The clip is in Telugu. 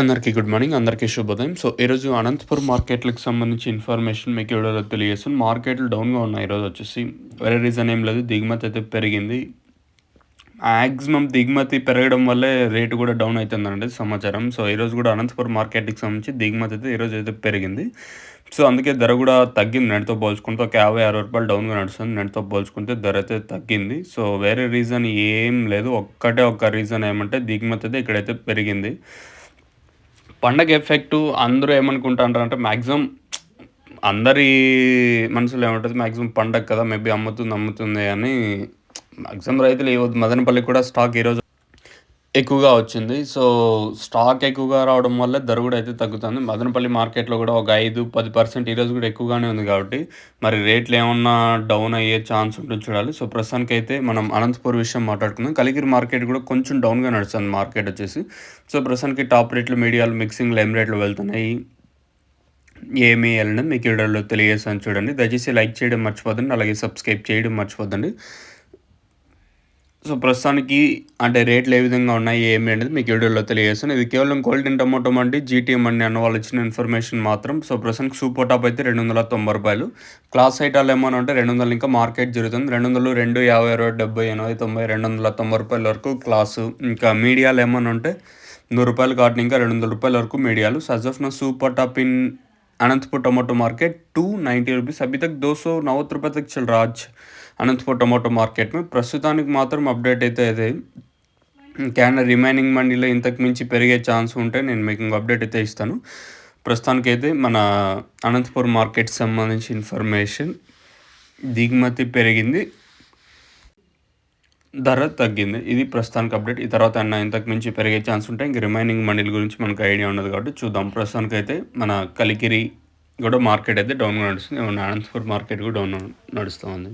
అందరికీ గుడ్ మార్నింగ్ అందరికీ శుభోదయం. సో ఈరోజు అనంతపురం మార్కెట్లకు సంబంధించి ఇన్ఫర్మేషన్ మీకు వీడియోలో తెలియజేస్తాను. మార్కెట్లు డౌన్గా ఉన్నాయి ఈరోజు వచ్చేసి. వేరే రీజన్ ఏం లేదు దిగుమతి అయితే పెరిగింది. మ్యాక్సిమం దిగుమతి పెరగడం వల్లే రేటు కూడా డౌన్ అవుతుందండి సమాచారం. సో ఈరోజు కూడా అనంతపురం మార్కెట్కి సంబంధించి దిగుమతి అయితే ఈరోజు అయితే పెరిగింది. సో అందుకే ధర కూడా తగ్గింది. నెట్తో పోల్చుకుంటే ఒక యాభై అరవై రూపాయలు డౌన్గా నడుస్తుంది. నెట్తో పోల్చుకుంటే ధర అయితే తగ్గింది. సో వేరే రీజన్ ఏం లేదు. ఒక్కటే ఒక్క రీజన్ ఏమంటే దిగుమతి అయితే ఇక్కడైతే పెరిగింది. పండగ ఎఫెక్టు అందరూ ఏమనుకుంటారు అంటే మ్యాక్సిమం అందరి మనసులో ఏముంటుంది? మ్యాక్సిమం పండగ కదా మేబీ అమ్ముతుంది అమ్ముతుంది అని మ్యాక్సిమం రైతులు ఇవ్వద్దు మదనపల్లి కూడా స్టాక్ ఈరోజు ఎక్కువగా వచ్చింది. సో స్టాక్ ఎక్కువగా రావడం వల్ల ధర కూడా అయితే తగ్గుతుంది. మదనపల్లి మార్కెట్లో కూడా ఒక ఐదు పది పర్సెంట్ ఈరోజు కూడా ఎక్కువగానే ఉంది కాబట్టి మరి రేట్లు ఏమన్నా డౌన్ అయ్యే ఛాన్స్ ఉంటుంది చూడాలి. సో ప్రస్తుతానికి అయితే మనం అనంతపూర్ విషయం మాట్లాడుకుందాం. కలిగిరి మార్కెట్ కూడా కొంచెం డౌన్గా నడుస్తుంది మార్కెట్ వచ్చేసి. సో ప్రస్తుతానికి టాప్ రేట్లు మీడియాలు మిక్సింగ్లు ఎం రేట్లు వెళ్తున్నాయి? ఏమి వెళ్ళడం మీకు వీడియోలో తెలియజేసాను చూడండి. దయచేసి లైక్ చేయడం మర్చిపోదండి అలాగే సబ్స్క్రైబ్ చేయడం మర్చిపోదండి సో ప్రస్తుతానికి అంటే రేట్లు ఏ విధంగా ఉన్నాయి ఏమి అనేది మీకు వీడియోలో తెలియజేస్తాను. ఇది కేవలం గోల్డెన్ టమోటో మండి జీటీఎం అండి అన్న వాళ్ళు ఇచ్చిన ఇన్ఫర్మేషన్ మాత్రం. సో ప్రస్తుతానికి సూపర్ టాప్ అయితే రెండు వందల తొంభై రూపాయలు. క్లాస్ ఐటాలు ఏమన్నా ఉంటే రెండు వందలు ఇంకా మార్కెట్ జరుగుతుంది. రెండు వందలు రెండు యాభై అరవై డెబ్బై ఎనభై తొంభై రెండు వందల తొంభై రూపాయల వరకు క్లాసు ఇంకా మీడియాలు ఏమైనా ఉంటే నూరు రూపాయలు కాటిన ఇంకా రెండు వందల రూపాయల వరకు మీడియాలు సజ్ ఆఫ్ నా super top in Anantapur tomato market two ninety rupees अभी तक दो सौ नवत रुपये तक चल रहा आज అనంతపూర్ టమాటో మార్కెట్ में ప్రస్తుతానికి మాత్రం అప్డేట్ అయితే అదే ఇంకేమైనా రిమైనింగ్ మండీలో ఇంతకు మించి పెరిగే ఛాన్స్ ఉంటే నేను మీకు ఇంకో అప్డేట్ అయితే ఇస్తాను ప్రస్తుతానికి అయితే మన అనంతపూర్ మార్కెట్ సంబంధించి ఇన్ఫర్మేషన్ దిగుమతి పెరిగింది ధర తగ్గింది. ఇది ప్రస్తుతానికి అప్డేట్ ఈ తర్వాత అన్న ఇంతకు మించి పెరిగే ఛాన్స్ ఉంటాయి ఇంక రిమైనింగ్ మండీల గురించి మనకు ఐడియా ఉండదు కాబట్టి చూద్దాం. ప్రస్తుతానికి అయితే మన కలికిరి కూడా మార్కెట్ అయితే డౌన్గా నడుస్తుంది. అనంతపూర్ మార్కెట్ కూడా డౌన్ నడుస్తూ ఉంది.